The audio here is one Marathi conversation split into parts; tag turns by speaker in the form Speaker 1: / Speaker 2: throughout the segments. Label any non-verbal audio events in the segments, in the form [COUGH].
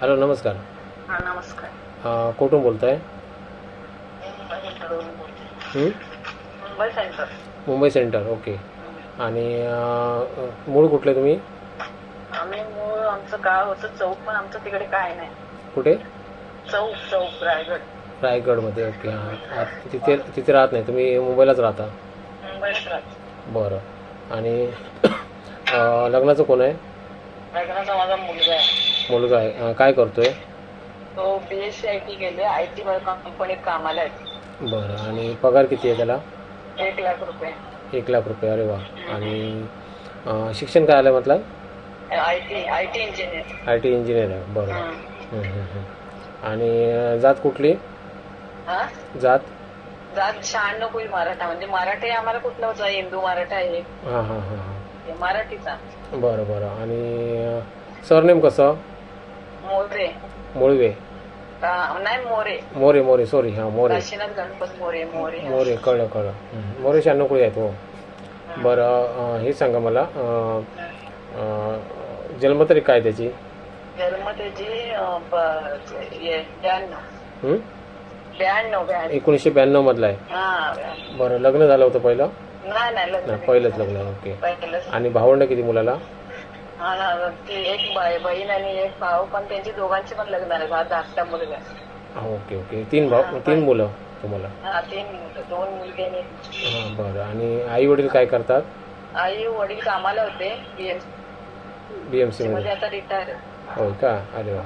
Speaker 1: हॅलो नमस्कार.
Speaker 2: हा नमस्कार.
Speaker 1: अं, कुठून बोलताय?
Speaker 2: मुंबई सेंटरवरून बोलते.
Speaker 1: हं?
Speaker 2: Mumbai centre
Speaker 1: Mumbai centre okay. आणि अं, मूळ कुठले तुम्ही?
Speaker 2: आम्ही मूळ आमचं गाव होतं चौक पण आमचं तिकडे काय नाही.
Speaker 1: कुठे?
Speaker 2: चौक चौक रायगड.
Speaker 1: रायगडमध्ये ओके. हां तिथे तिथे राहत नाही. तुम्ही मुंबईलाच राहता?
Speaker 2: मुंबईत राहते.
Speaker 1: बरं. आणि अं, लग्नाचं कोण आहे?
Speaker 2: लग्नाचा माझा मुलगा आहे.
Speaker 1: मुलगा आहे. अं, काय करतोय?
Speaker 2: तो B S C I T गेले आय टी कंपनीत कामाला आहे.
Speaker 1: बरं. आणि पगार किती आहे त्याला?
Speaker 2: एक लाख रुपये.
Speaker 1: एक लाख रुपये. अरे वा. आणि अं, शिक्षण काय आलं म्हटलं?
Speaker 2: I T I T engineer
Speaker 1: I T engineer आहे. बरं. हं, हं, हं. आणि अं, जात कुठली?
Speaker 2: हा?
Speaker 1: जात?
Speaker 2: जात शहाण्णव कुल मराठा. म्हणजे मराठी आम्हाला कुठलं होतं? हिंदू मराठा आहे.
Speaker 1: हां हां हां हां.
Speaker 2: मराठीचा.
Speaker 1: बरं बरं. आणि सरनेम कसं?
Speaker 2: मोरे.
Speaker 1: मुळवे.
Speaker 2: का- नाही मोरे.
Speaker 1: मोरे मोरे. सॉरी हां मोरे.
Speaker 2: काशीनाथ गणपत मोरे मोरे.
Speaker 1: मोरे कळलं कळलं. हं. मोरे शहाण्णव आहेत हो. बरं अं, हे सांगा मला. अं, अं, जन्मतारीख काय त्याची?
Speaker 2: जन्म त्याची अं, ब- हे, ब्याण्णव.
Speaker 1: हं?
Speaker 2: ब्याण्णव ब्याण्णव.
Speaker 1: एकोणीसशे ब्याण्णव मधला आहे.
Speaker 2: हा ब्याण्णव.
Speaker 1: बरं लग्न झालं होतं पहिलं?
Speaker 2: नाही नाही लग्न
Speaker 1: नाही पहिलंच लग्न आहे ओके.
Speaker 2: पहिलंच.
Speaker 1: आणि भावंड किती मुलाला?
Speaker 2: हा ना ती एक बाय- बहीण आणि एक भाऊ पण त्यांची दोघांची पण लग्न धाकटा मुलगा आहे.
Speaker 1: हा ओके ओके. तीन भाऊ तीन मुलं तुम्हाला?
Speaker 2: हा तीन मुलं दोन मुलगे आणि एक.
Speaker 1: हां बरं. आणि आई वडील काय करतात?
Speaker 2: आई वडील कामाला होते बीएमसी
Speaker 1: बी एम सीमध्ये
Speaker 2: मध्ये. आता रिटायर
Speaker 1: होय का? अरे वा.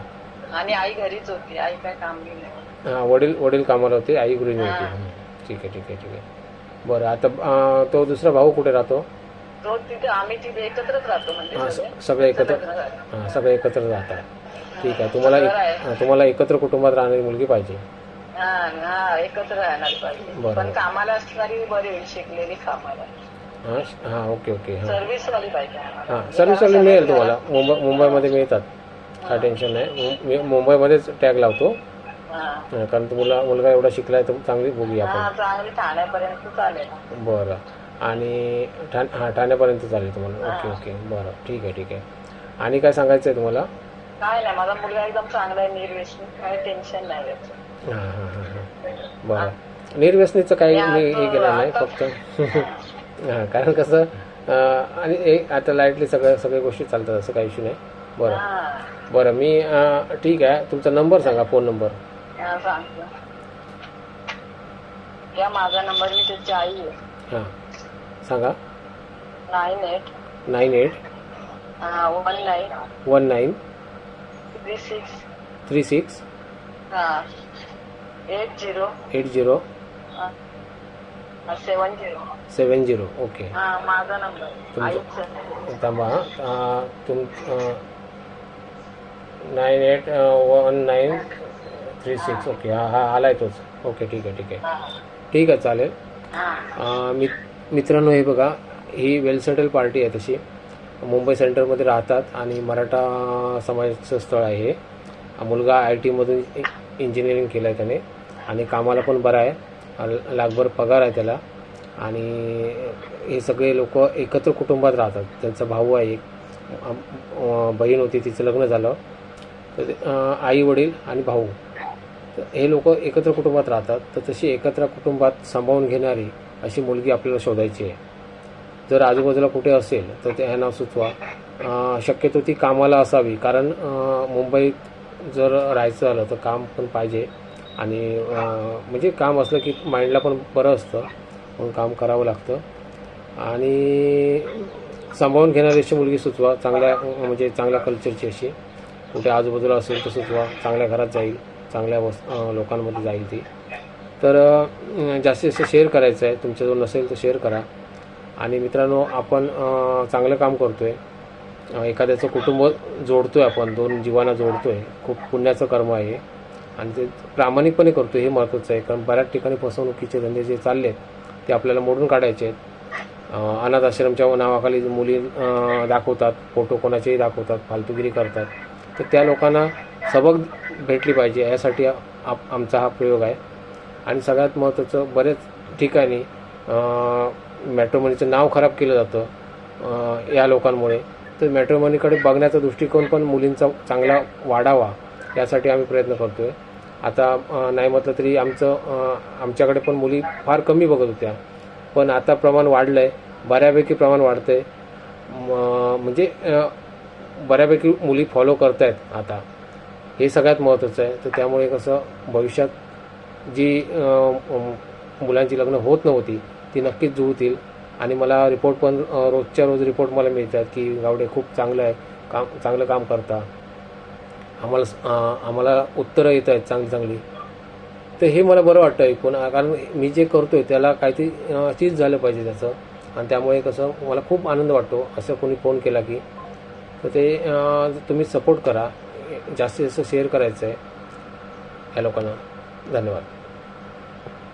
Speaker 2: आणि आई घरीच होती आई काय काम नाही.
Speaker 1: हां वडील वडील कामाला होते आई गृहिणी होती. हं. ठीक आहे ठीक आहे ठीक आहे. बरं आता तो दुसरा भाऊ कुठे राहतो?
Speaker 2: तो तिथे आम्ही तिथे एकत्रच राहतो म्हणजे
Speaker 1: हां
Speaker 2: सगळे.
Speaker 1: एकत्र. हां सगळे एकत्र राहतात. ठीक आहे तुम्हाला एक हां, तुम्हाला एकत्र कुटुंबात राहणारी मुलगी पाहिजे.
Speaker 2: हा हा एकत्र राहणार पाहिजे.
Speaker 1: बरोबर.
Speaker 2: पण कामाला असणारी बरी होईल शिकलेली कामाला.
Speaker 1: हां श- हां ओके ओके हां.
Speaker 2: सर्व्हिस वाली पाहिजे आम्हाला.
Speaker 1: हां मिळेल तुम्हाला. मुंबई मुंबईमध्ये मिळतात. काय टेन्शन नाही. मु- मी मुंबईमध्येच टॅग लावतो.
Speaker 2: हा.
Speaker 1: हां, कारण तुम्हाला मुलगा एवढा शिकलाय तर चांगली बघूया आपण.
Speaker 2: हा चांगली ठाण्यापर्यंत चालेल.
Speaker 1: बरं. आणि ठाण हां ठाण्यापर्यंत चालेल तुम्हाला. Okay okay. बरं. ठीक आहे ठीक आहे. आणि काय सांगायचं आहे तुम्हाला?
Speaker 2: काय नाही माझा मुलगा एकदम चांगला आहे निर्व्यसनी. काय टेन्शन नाही त्याचं.
Speaker 1: हां हां हां हां. बरं. निर्व्यसनीचं काही मी हे केलं नाही फक्त. [LAUGHS] हां कारण कसं अं, आणि आता लाईटली सगळ्या सगळ्या गोष्टी चालतात असं काही इश्यू नाही. बरं.
Speaker 2: हा.
Speaker 1: बरं मी अं, ठीक आहे. तुमचा नंबर सांगा फोन नंबर.
Speaker 2: हा, सांगतो या माझा नंबर मी त्याची आई आहे
Speaker 1: हाँ। सांगा।
Speaker 2: Nine eight.
Speaker 1: Nine eight.
Speaker 2: One nine
Speaker 1: one nine
Speaker 2: three six.
Speaker 1: Three six.
Speaker 2: हा। Eight zero
Speaker 1: eight zero
Speaker 2: seven zero
Speaker 1: seven zero okay.
Speaker 2: हा माझा नंबर। आईचा
Speaker 1: थांबा हाँ. अं, तुम nine eight one nine three six okay हां हां आलाय तोच. ओके ठीक आहे ठीक आहे. ठीक आहे चालेल. मित मित्रांनो हे बघा ही वेल सेटल पार्टी आहे तशी. मुंबई सेंटरमध्ये राहतात आणि मराठा समाजाचं स्थळ आहे हे. मुलगा आय टीमधून इंजिनिअरिंग केलं आहे त्याने आणि कामाला पण बरं आहे. अं, लाखभर पगार आहे त्याला. आणि हे सगळे लोक एकत्र कुटुंबात राहतात. त्यांचा भाऊ आहे एक. बहीण होती तिचं लग्न झालं. तर आई वडील आणि भाऊ. तर हे लोक एकत्र कुटुंबात राहतात. तर तशी एकत्र कुटुंबात सांभाळून घेणारी अशी मुलगी आपल्याला शोधायची आहे. जर आजूबाजूला कुठे असेल तर ते नाव सुचवा. शक्यतो ती कामाला असावी. कारण मुंबईत जर राहायचं झालं तर काम पण पाहिजे. आणि म्हणजे काम असलं की माइंडला पण बरं असतं. म्हणून काम करावं लागतं. आणि सांभाळून घेणारी अशी मुलगी सुचवा. चांगल्या म्हणजे चांगल्या कल्चरची अशी. कुठे आजूबाजूला असेल तर सुचवा. चांगल्या घरात जाईल. चांगल्या वस लोकांमध्ये जाईल ती. तर जास्तीत जास्त शेअर करायचं आहे. तुमच्याजवळ नसेल तर शेअर करा. आणि मित्रांनो आपण चांगलं काम करतो आहे एखाद्याचं कुटुंब जोडतो आहे आपण. दोन जीवांना जोडतो आहे खूप पुण्याचं कर्म आहे. आणि ते प्रामाणिकपणे करतो हे महत्त्वाचं आहे. कारण बऱ्याच ठिकाणी फसवणुकीचे धंदे जे चालले आहेत ते आपल्याला मोडून काढायचे आहेत. अनाथ आश्रमच्या नावाखाली मुली दाखवतात. फोटो कोणाचेही दाखवतात. फालतुगिरी करतात. तर त्या लोकांना सबक भेटली पाहिजे यासाठी आप आमचा हा प्रयोग आहे. आणि सगळ्यात महत्त्वाचं बरेच ठिकाणी मॅट्रोमनीचं नाव खराब केलं जातं या लोकांमुळे. तर मॅट्रोमनीकडे बघण्याचा दृष्टिकोन पण मुलींचा चांगला वाढावा यासाठी आम्ही प्रयत्न करतो आहे आता नाही म्हटलं तरी आमचं आमच्याकडे पण मुली फार कमी बघत होत्या. पण आता प्रमाण वाढलं आहे बऱ्यापैकी प्रमाण वाढतं आहे म्हणजे बऱ्यापैकी मुली फॉलो करत आहेत आता. हे सगळ्यात महत्त्वाचं आहे. तर त्यामुळे कसं भविष्यात जी मुलांची लग्न होत नव्हती ती नक्कीच जुळतील. आणि मला रिपोर्ट पण रोजच्या रोज रिपोर्ट मला मिळतात की गावडे खूप चांगलं आहे काम चांगलं काम करता. आम्हाला आम्हाला उत्तरं येत आहेत चांगली चांगली. तर हे मला बरं वाटतं ऐकून कारण मी जे करतो आहे त्याला काहीतरी चीज झालं पाहिजे त्याचं. आणि त्यामुळे कसं मला खूप आनंद वाटतो असं कोणी फोन केला की. तर ते तुम्ही सपोर्ट करा. जास्तीत जास्त शेअर करायचं आहे या लोकांना धन्यवाद.